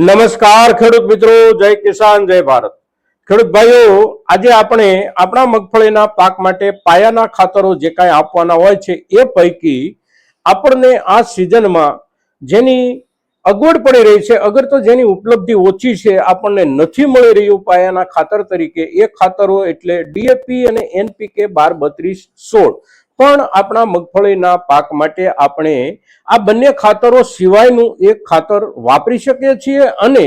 નમસ્કાર ખેડૂત મિત્રો, જય કિસાન, જય ભારત. ખેડૂત ભાઈઓ, આજે આપણે આપણા મગફળીના પાક માટે પાયાના ખાતરો જે કાંઈ આપવાના હોય છે એ પૈકી આપણને આ સિઝનમાં જેની અગવડ પડી રહી છે, અગર તો જેની ઉપલબ્ધિ ઓછી છે, આપણને નથી મળી રહ્યું પાયાના ખાતર તરીકે. એ ખાતરો એટલે ડીએપી અને એનપીકે બાર બત્રીસ સોળ. પણ આપણા મગફળીના પાક માટે આપણે આ બંને ખાતરો સિવાયનું એક ખાતર વાપરી શકીએ છીએ અને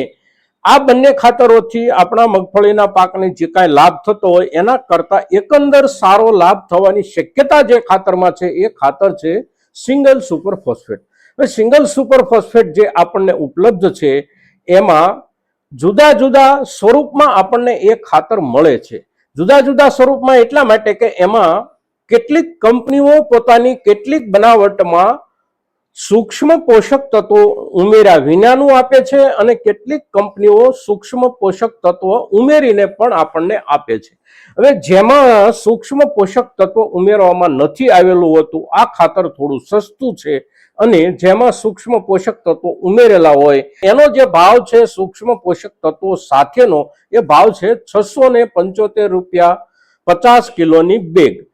આ બંને ખાતરોથી આપણા મગફળીના પાકને જે કાંઈ લાભ થતો હોય એના કરતાં એકંદર સારો લાભ થવાની શક્યતા જે ખાતરમાં છે એ ખાતર છે સિંગલ સુપર ફોસ્ફેટ. હવે સિંગલ સુપર ફોસ્ફેટ જે આપણને ઉપલબ્ધ છે એમાં જુદા જુદા સ્વરૂપમાં આપણને એ ખાતર મળે છે. જુદા જુદા સ્વરૂપમાં એટલા માટે કે એમાં કેટલીક કંપનીઓ પોતાની કેટલીક બનાવટમાં સૂક્ષ્મ પોષક તત્વો ઉમેર્યા વિનાનું આપે છે અને કેટલીક કંપનીઓ સૂક્ષ્મ પોષક તત્વો ઉમેરીને પણ આપણને આપે છે. હવે જેમાં સૂક્ષ્મ પોષક તત્વો ઉમેરવામાં નથી આવેલું હતું, આ ખાતર થોડું સસ્તું છે અને જેમાં સૂક્ષ્મ પોષક તત્વો ઉમેરેલા હોય, એનો જે ભાવ છે સૂક્ષ્મ પોષક તત્વો સાથેનો, એ ભાવ છે છસો પંચોતેર રૂપિયા પચાસ કિલોની બેગ.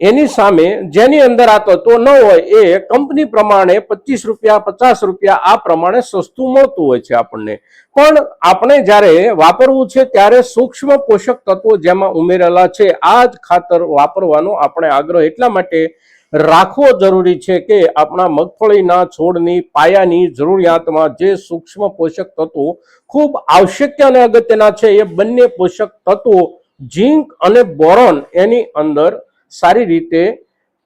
એની સામે જેની અંદર આ તત્વો ન હોય એ કંપની પ્રમાણે પચીસ રૂપિયા, પચાસ રૂપિયા આ પ્રમાણે સસ્તું મળતું હોય છે આપણને. પણ આપણે જ્યારે વાપરવું છે ત્યારે સૂક્ષ્મ પોષક તત્વો જેમાં ઉમેરેલા છે, આ જ ખાતર વાપરવાનો આપણે આગ્રહ એટલા માટે રાખવો જરૂરી છે કે આપણા મગફળીના છોડની, પાયાની જરૂરિયાતમાં જે સૂક્ષ્મ પોષક તત્વો ખૂબ આવશ્યક અને અગત્યના છે, એ બંને પોષક તત્વો ઝીંક અને બોરોન એની અંદર સારી રીતે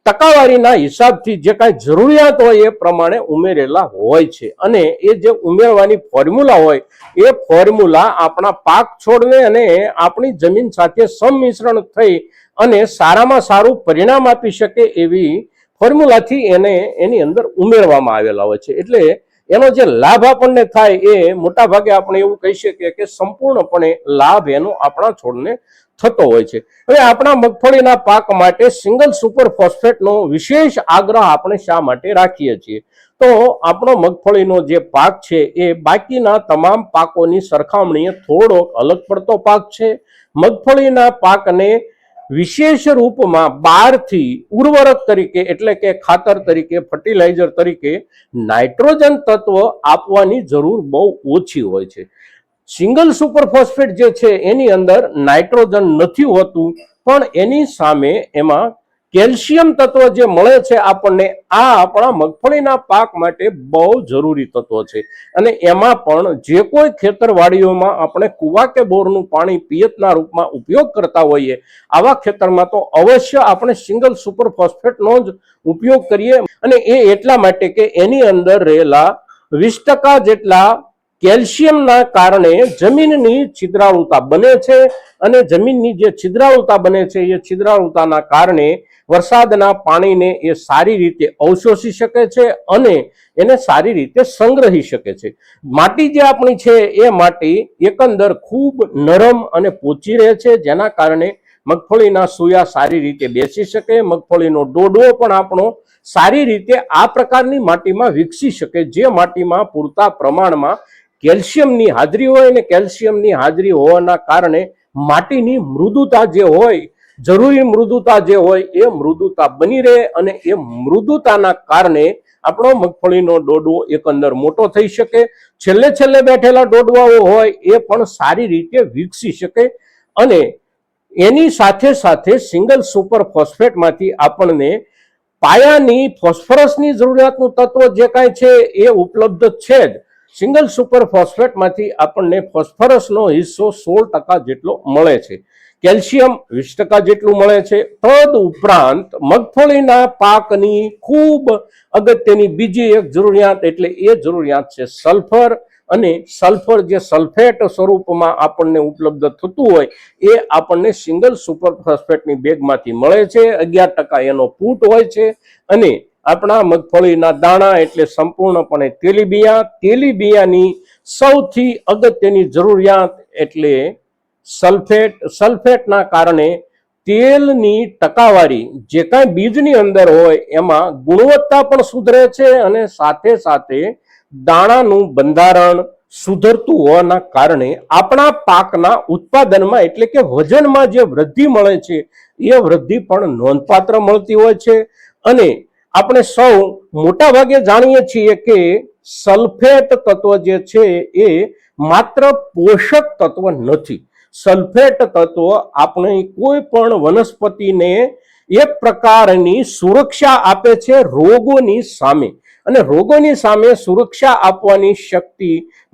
ટકાવારીના હિસાબથી જે કાંઈ જરૂરિયાત હોય એ પ્રમાણે ઉમેરેલા હોય છે. અને એ જે ઉમેરવાની ફોર્મ્યુલા હોય, એ ફોર્મ્યુલા આપણા પાક છોડને અને આપણી જમીન સાથે સંમિશ્રણ થઈ અને સારામાં સારું પરિણામ આપી શકે એવી ફોર્મ્યુલાથી એને એની અંદર ઉમેરવામાં આવેલા હોય છે. એટલે એનો જે લાભ આપણને થાય એ મોટા ભાગે આપણે એવું કહી શકીએ કે સંપૂર્ણપણે લાભ એનો આપણા છોડને થતો હોય છે. હવે આપણા મગફળીના પાક માટે સિંગલ સુપર ફોસ્ફેટનો વિશેષ આગ્રહ આપણે શા માટે રાખીએ છીએ? તો આપણો મગફળીનો જે પાક છે એ બાકીના તમામ પાકોની સરખામણીએ થોડો અલગ પડતો પાક છે. મગફળીના પાકને વિશેષ રૂપમાં બહારથી ઉર્વરક તરીકે એટલે કે ખાતર તરીકે, ફર્ટિલાઇઝર તરીકે નાઇટ્રોજન તત્વ આપવાની જરૂર બહુ ઓછી હોય છે. સિંગલ સુપર ફોસ્ફેટ જે છે એની અંદર નાઇટ્રોજન નથી હોતું, પણ એની સામે એમાં કેલ્શિયમ તત્વ જે મળે છે આપણને, આ આપણા મગફળીના પાક માટે બહુ જરૂરી તત્વ છે. અને એમાં પણ જે કોઈ ખેતરવાડીઓમાં આપણે કુવા કે બોરનું પાણી પિયતના રૂપમાં ઉપયોગ કરતા હોઈએ, આવા ખેતરમાં તો અવશ્ય આપણે સિંગલ સુપર ફોસ્ફેટનો જ ઉપયોગ કરીએ. અને એ એટલા માટે કે એની અંદર રહેલા વીસ ટકા જેટલા કેલ્શિયમના કારણે જમીનની છિદ્રાળુતા બને છે અને જમીનની જે છિદ્રાળુતા બને છે, એ છિદ્રાળુતાના કારણે વરસાદના પાણીને એ સારી રીતે અવશોષી શકે છે અને એને સારી રીતે સંગ્રહી શકે છે. માટી જે આપણી છે, એ માટી એકંદર ખૂબ નરમ અને પોચી રહે છે, જેના કારણે મગફળીના સુયા સારી રીતે બેસી શકે, મગફળીનો ડોડવો પણ આપણો સારી રીતે આ પ્રકારની માટીમાં વિકસી શકે, જે માટીમાં પૂરતા પ્રમાણમાં કેલ્શિયમની હાજરી હોય અને કેલ્શિયમની હાજરી હોવાના કારણે માટીની મૃદુતા જે હોય, જરૂરી મૃદુતા જે હોય, એ મૃદુતા બની રહે અને એ મૃદુતાના કારણે આપણો મગફળીનો ડોડવો એકંદર મોટો થઈ શકે. છેલ્લે છેલ્લે બેઠેલા ડોડવાઓ હોય, એ પણ સારી રીતે વિકસી શકે અને એની સાથે સાથે સિંગલ સુપર ફોસ્ફેટમાંથી આપણને પાયાની ફોસ્ફરસની જરૂરિયાતનું તત્વ જે કાંઈ છે, એ ઉપલબ્ધ છે જ. સિંગલ સુપર ફોસ્ફેટમાંથી આપણને ફોસ્ફરસનો હિસ્સો સોળ ટકા જેટલો મળે છે. કેલ્શિયમ વીસ ટકા જેટલું મળે છે. તદ ઉપરાંત મગફળીના પાકની ખૂબ અગત્યની બીજી એક જરૂરિયાત એટલે એ જરૂરિયાત છે સલ્ફર અને સલ્ફર જે સલ્ફેટ સ્વરૂપમાં આપણને ઉપલબ્ધ થતું હોય એ આપણને સિંગલ સુપર ફોસ્ફેટની બેગમાંથી મળે છે. અગિયાર ટકા એનો ફૂટ હોય છે અને આપણા મગફળીના દાણા એટલે સંપૂર્ણપણે તેલીબિયા. તેલીબિયાની સૌથી અગત્યની જરૂરિયાત એટલે સલ્ફેટ. સલ્ફેટના કારણે તેલની ટકાવારી જે કાંઈ બીજની અંદર હોય એમાં ગુણવત્તા પણ સુધરે છે અને સાથે સાથે દાણાનું બંધારણ સુધરતું હોવાના કારણે આપણા પાકના ઉત્પાદનમાં એટલે કે વજનમાં જે વૃદ્ધિ મળે છે, એ વૃદ્ધિ પણ નોંધપાત્ર મળતી હોય છે. અને આપણે સૌ મોટા ભાગે જાણીએ છીએ કે સલ્ફેટ તત્વ જે છે એ માત્ર પોષક તત્વ નથી. સલ્ફેટ તત્વ આપણે કોઈ પણ વનસ્પતિને એક પ્રકારની સુરક્ષા આપે છે રોગોની સામે. અને રોગોની સામે સુરક્ષા આપવાની શક્તિ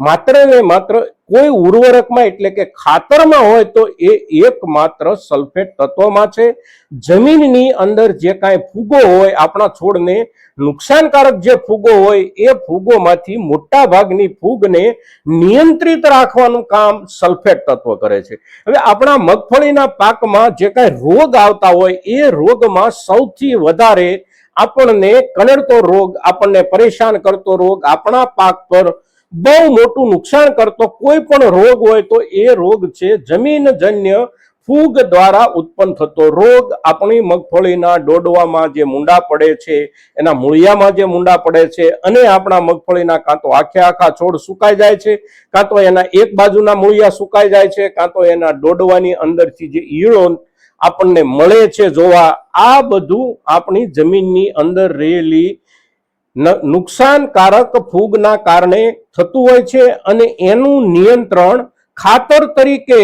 માત્ર ને માત્ર કોઈ ઉર્વરકમાં એટલે કે ખાતરમાં હોય તો એ એકમાત્ર સલ્ફેટ તત્વમાં છે. જમીનની અંદર જે કાંઈ ફૂગો હોય, આપણા છોડને નુકસાનકારક જે ફૂગો હોય, એ ફૂગોમાંથી મોટા ભાગની ફૂગને નિયંત્રિત રાખવાનું કામ સલ્ફેટ તત્વ કરે છે. હવે આપણા મગફળીના પાકમાં જે કાંઈ રોગ આવતા હોય, એ રોગમાં સૌથી વધારે આપણને કનડતો રોગ, આપણને પરેશાન કરતો રોગ, આપણા પાક પર બહુ મોટું નુકસાન કરતો કોઈ પણ રોગ હોય તો એ રોગ છે જમીનજન્ય ફૂગ દ્વારા ઉત્પન્ન થતો રોગ. આપણી મગફળીના ડોડવામાં જે મૂંડા પડે છે, એના મૂળિયામાં જે મુંડા પડે છે અને આપણા મગફળીના કાં તો આખે આખા છોડ સુકાઈ જાય છે, કાં તો એના એક બાજુના મૂળિયા સુકાઈ જાય છે, કાં તો એના ડોડવાની અંદરથી જે ઈળો આપણને મળે છે જોવા, આ બધું આપણી જમીનની અંદર રહેલી નુકસાનકારક ફૂગના કારણે થતું હોય છે અને એનું નિયંત્રણ ખાતર તરીકે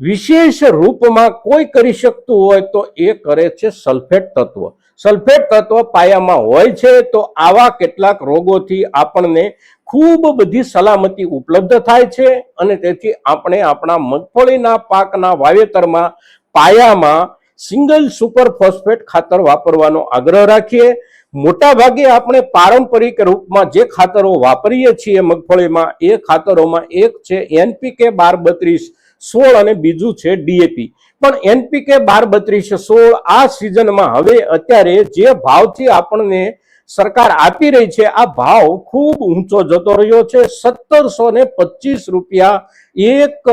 વિશેષ રૂપમાં કોઈ કરી શકતું હોય તો એ કરે છે સલ્ફેટ તત્વ. સલ્ફેટ તત્વ પાયામાં હોય છે તો આવા કેટલાક રોગોથી આપણને ખૂબ બધી સલામતી ઉપલબ્ધ થાય છે અને તેથી આપણે આપણા મગફળીના પાકના વાવેતરમાં પાયામાં સિંગલ સુપર ફોસ્ફેટ ખાતર વાપરવાનો આગ્રહ રાખીએ. મોટા ભાગે આપણે પારંપરિક રૂપમાં જે ખાતરો વાપરીએ છીએ મગફળીમાં, એ ખાતરોમાં એક છે એનપીકે બાર બત્રીસ સોળ અને બીજું છે ડીએપી. પણ એનપીકે બાર બત્રીસ સોળ આ સિઝનમાં હવે અત્યારે જે ભાવથી આપણને સરકાર આપી રહી છે, આ ભાવ ખૂબ ઊંચો જતો રહ્યો છે. સત્તરસો ને પચીસ રૂપિયા એક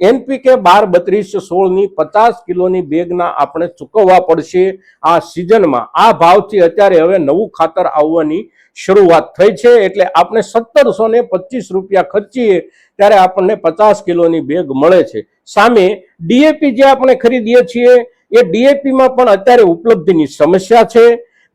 એનપીકે બાર બત્રીસ સોળની પચાસ કિલોની બેગના આપણે ચૂકવવા પડશે આ સિઝનમાં. આ ભાવથી અત્યારે હવે નવું ખાતર આવવાની શરૂઆત થઈ છે. એટલે આપણે સત્તરસો ને પચીસ રૂપિયા ખર્ચીએ ત્યારે આપણને પચાસ કિલોની બેગ મળે છે. સામે ડીએપી જે આપણે ખરીદીએ છીએ, એ ડીએપીમાં પણ અત્યારે ઉપલબ્ધિની સમસ્યા છે.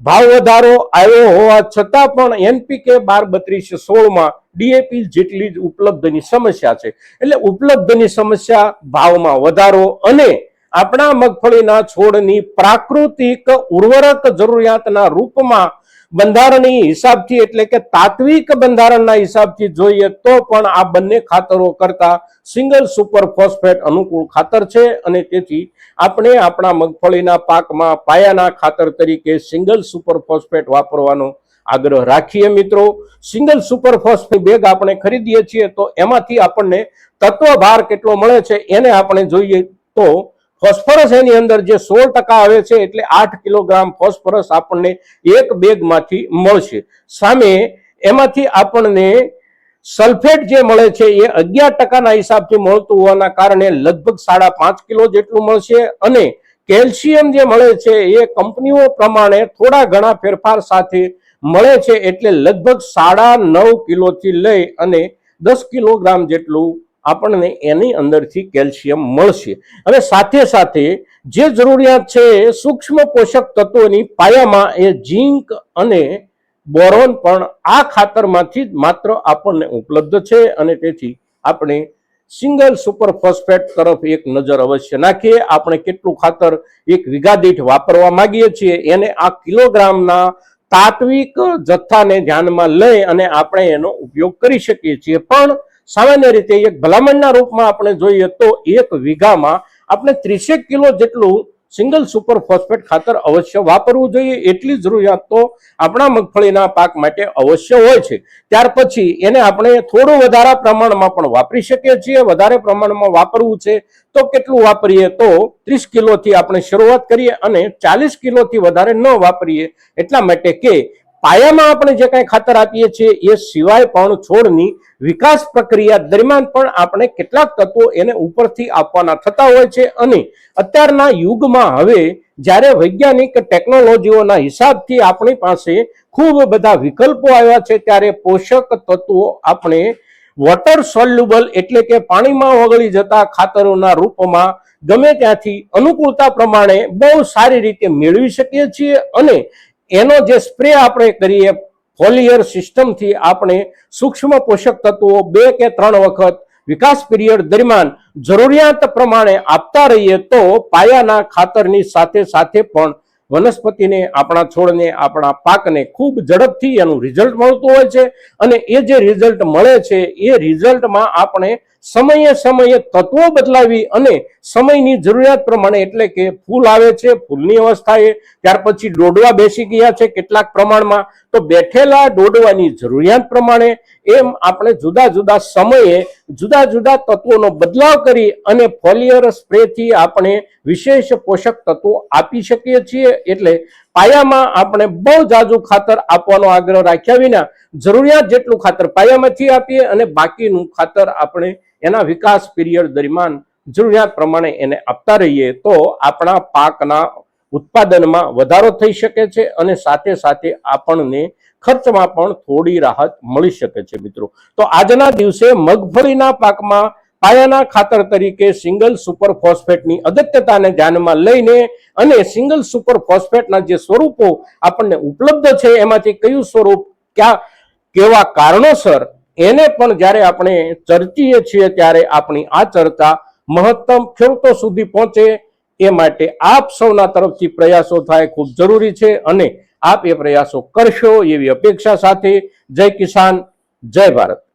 ભાવ વધારો આવ્યો હોવા છતાં પણ એનપીકે બાર બત્રીસ સોળમાં ડીએપી જેટલી જ ઉપલબ્ધની સમસ્યા છે. એટલે ઉપલબ્ધની સમસ્યા ભાવમાં વધારો અને આપણા મગફળીના છોડની પ્રાકૃતિક ઉર્વરક જરૂરિયાતના રૂપમાં બંધારણીય હિસાબથી એટલે કે તાત્વિક બંધારણના હિસાબથી જોઈએ તો પણ આ બંને ખાતરો કરતા સિંગલ સુપર ફોસ્ફેટ અનુકૂળ ખાતર છે અને તેથી આપણે આપણા મગફળીના પાકમાં પાયાના ખાતર તરીકે સિંગલ સુપર ફોસ્ફેટ વાપરવાનો આગ્રહ રાખીએ મિત્રો. સિંગલ સુપર ફોસ્ફેટ બેગ આપણે ખરીદીએ છીએ તો એમાંથી આપણને તત્વ ભાર કેટલો મળે છે એને આપણે જોઈએ તો ફોસ્ફરસ એની અંદર જે સોળ ટકા આવે છે એટલે આઠ કિલોગ્રામ ફોસ્ફરસ આપણને એક બેગમાંથી મળશે. સામે એમાંથી આપણને સલ્ફેટ જે મળે છે એ અગિયાર ટકાના હિસાબથી મળતું હોવાના કારણે લગભગ સાડા પાંચ કિલો જેટલું મળશે અને કેલ્શિયમ જે મળે છે એ કંપનીઓ પ્રમાણે થોડા ઘણા ફેરફાર સાથે મળે છે એટલે લગભગ સાડા નવ કિલોથી લઈ અને દસ કિલોગ્રામ જેટલું આપણને એની અંદરથી કેલ્શિયમ મળશે. અને સાથે સાથે જે જરૂરિયાત છે સૂક્ષ્મ પોષક તત્વોની પાયામાં એ ઝીંક અને બોરોન પણ આ ખાતરમાંથી જ માત્ર આપણને ઉપલબ્ધ છે. અને તેથી આપણે સિંગલ સુપર ફોસ્ફેટ તરફ એક નજર અવશ્ય નાખીએ. આપણે કેટલું ખાતર એક વીઘા દીઠ વાપરવા માંગીએ છીએ એને આ કિલોગ્રામના તાત્વિક જથ્થાને ધ્યાનમાં લઈ અને આપણે એનો ઉપયોગ કરી શકીએ છીએ. પણ સામાન્ય રીતે એક ભલામણના રૂપમાં આપણે જોઈએ તો એક વીઘામાં આપણે ત્રીસેક કિલો જેટલું સિંગલ સુપર ફોસ્ફેટ ખાતર અવશ્ય વાપરવું જોઈએ. એટલી જરૂરિયાત તો આપણા મગફળીના પાક માટે અવશ્ય હોય છે. ત્યાર પછી એને આપણે થોડું વધારા પ્રમાણમાં પણ વાપરી શકીએ છીએ. વધારે પ્રમાણમાં વાપરવું છે તો કેટલું વાપરીએ તો ત્રીસ કિલોથી આપણે શરૂઆત કરીએ અને ચાલીસ કિલોથી વધારે ન વાપરીએ એટલા માટે કે પાયામાં આપણે જે કાંઈ ખાતર આપીએ છીએ, એ સિવાય પણ છોડની વિકાસ પ્રક્રિયા દરમિયાન પણ આપણે કેટલાક તત્વો એને ઉપરથી આપવાના થતા હોય છે. અને અત્યારના યુગમાં હવે જ્યારે વૈજ્ઞાનિક ટેકનોલોજીઓના હિસાબથી આપણી પાસે ખૂબ બધા વિકલ્પો આવ્યા છે, ત્યારે પોષક તત્વો આપણે વોટર સોલ્યુબલ એટલે કે પાણીમાં ઓગળી જતા ખાતરોના રૂપમાં ગમે ત્યાંથી અનુકૂળતા પ્રમાણે બહુ સારી રીતે મેળવી શકીએ છીએ. અને એનો જે સ્પ્રે આપણે કરીએ, ફોલિયર સિસ્ટમથી આપણે સૂક્ષ્મ પોષક તત્વો બે કે ત્રણ વખત વિકાસ પીરિયડ દરમિયાન જરૂરિયાત પ્રમાણે આપતા રહીએ તો પાયાના ખાતરની સાથે સાથે પણ વનસ્પતિને, આપણા છોડને, આપણા પાકને ખૂબ ઝડપથી એનું રિઝલ્ટ મળતું હોય છે. અને એ જે રિઝલ્ટ મળે છે, એ રિઝલ્ટમાં આપણે સમયે સમયે તત્વો બદલાવી અને સમયની જરૂરિયાત પ્રમાણે એટલે કે ફૂલ આવે છે, ફૂલની અવસ્થાએ, ત્યાર પછી ડોડવા બેસી ગયા છે કેટલાક પ્રમાણમાં, તો બેઠેલા ડોડવાની જરૂરિયાત પ્રમાણે એમ આપણે જુદા જુદા સમયે જુદા જુદા તત્વોનો બદલાવ કરી અને ફોલિયર સ્પ્રેથી આપણે વિશેષ પોષક તત્વો આપી શકીએ છીએ. એટલે પાયામાં આપણે બહુ જાજુ ખાતર આપવાનો આગ્રહ રાખ્યા વિના જરૂરિયાત જેટલું ખાતર પાયામાંથી આપીએ અને બાકીનું ખાતર આપણે એના વિકાસ પીરિયડ દરમિયાન જરૂરિયાત પ્રમાણે એને આપતા રહીએ તો આપણા પાકના ઉત્પાદનમાં વધારો થઈ શકે છે અને સાથે સાથે આપણને ખર્ચમાં પણ થોડી રાહત મળી શકે છે મિત્રો. તો આજના દિવસે મગફળીના પાકમાં પાયાના ખાતર તરીકે સિંગલ સુપર ફોસ્ફેટની અગત્યતાને ધ્યાનમાં લઈને અને સિંગલ સુપર ફોસ્ફેટના જે સ્વરૂપો આપણને ઉપલબ્ધ છે, એમાંથી કયું સ્વરૂપ ક્યાં, કેવા કારણોસર, એને પણ જ્યારે આપણે ચર્ચીએ છીએ ત્યારે આપણી આ ચર્ચા મહત્તમ ખેડૂતો સુધી પહોંચે, એ માટે આપ સૌના તરફથી પ્રયાસો થાય ખૂબ જરૂરી છે અને આપ એ પ્રયાસો કરશો એવી અપેક્ષા સાથે જય કિસાન, જય ભારત.